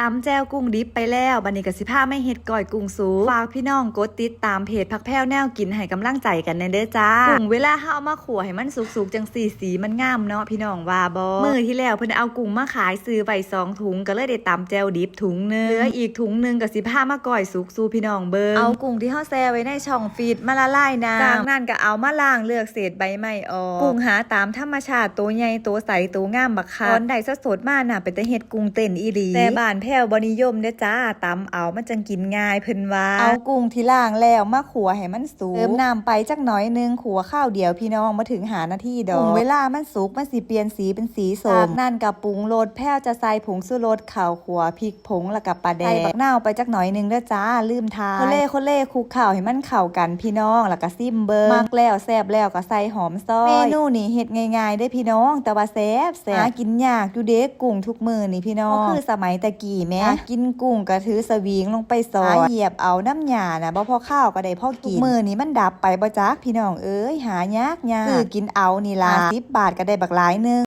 ตำแจวกุ้งดิบไปแล้วบันนี้กสิภาไม่เฮ็ดก่อยกุ้งสูฝากพี่น้องกดติดตามเพจพักแพ้วแนวกินให้กำลังใจกันแน่เด้อจ้ากุ้งเวลาเฮาเอามาขั่วให้มันสุกๆจังสีสีมันงามเนาะพี่น้องว่าบ่มื้อที่แล้วเพิ่นเอากุ้งมาขายซื้อไว้สองถุงก็เลยได้ตำแจวดิบถุงหนึงเหลืออีกถุงหนึงก็สิพามาก่อยสุกสู่พี่น้องเบิ่งเอากุ้งที่เฮาแช่ไว้ในช่องฟรีดมาละลายน้ำจากนั้นก็เอามาล้างเลือกเศษใบไม้ออกกุ้งหาตามธรรมชาติตัวใหญ่ตัวใสตัวงามบักคักตอนได้สดๆมาน่ะเป็นแต่เฮ็ดกุ้งเต้นอีหลีแต่บ้านแพ้วบ่นิยมเด้อจ้าตำเอามันจังกินง่ายเพิ่นว่า เอากุ้งที่ล้างแล้วมาขัวให้มันสุกเติมน้ำไปจักหน่อยนึงขัวข้าวเดียวพี่น้องมาถึงหานาทีดอกกุ้งเวลามันสุกมันสิเปลี่ยนสีเป็นสีส้มจากนั้นก็ปรุงรสแพ้วจะใส่ผงชูรสข้าวขัวพริกผงแล้วก็ปลาแดกใส่บักนาวไปจักหน่อยนึงเด้อจ้าลืมทานโคเล่โคเล่คลุกข้าวให้มันเข้ากันพี่น้องแล้วก็ซิมเบิงมักแล้วแซ่บแล้วก็ใส่หอมซอยเมนูนี่เฮ็ดง่ายๆได้อพี่น้องแต่ว่าแซ่บแซ่บหากินยากอยู่เด้กุ้งทุกมื้อนี่พี่น้องคือสมัยตะกี้แหม่กินกุ้งก็ถือสวิงลงไปซอยหาเหยียบเอาน้ำหยาน่ะบ่พอข้าวก็ได้พอกินมื้อนี้มันดับไปบ่จักพี่น้องเอ้ยหายากยากซื้อกินเอานี่ล่ะ10บาทก็ได้บักหลายหนึง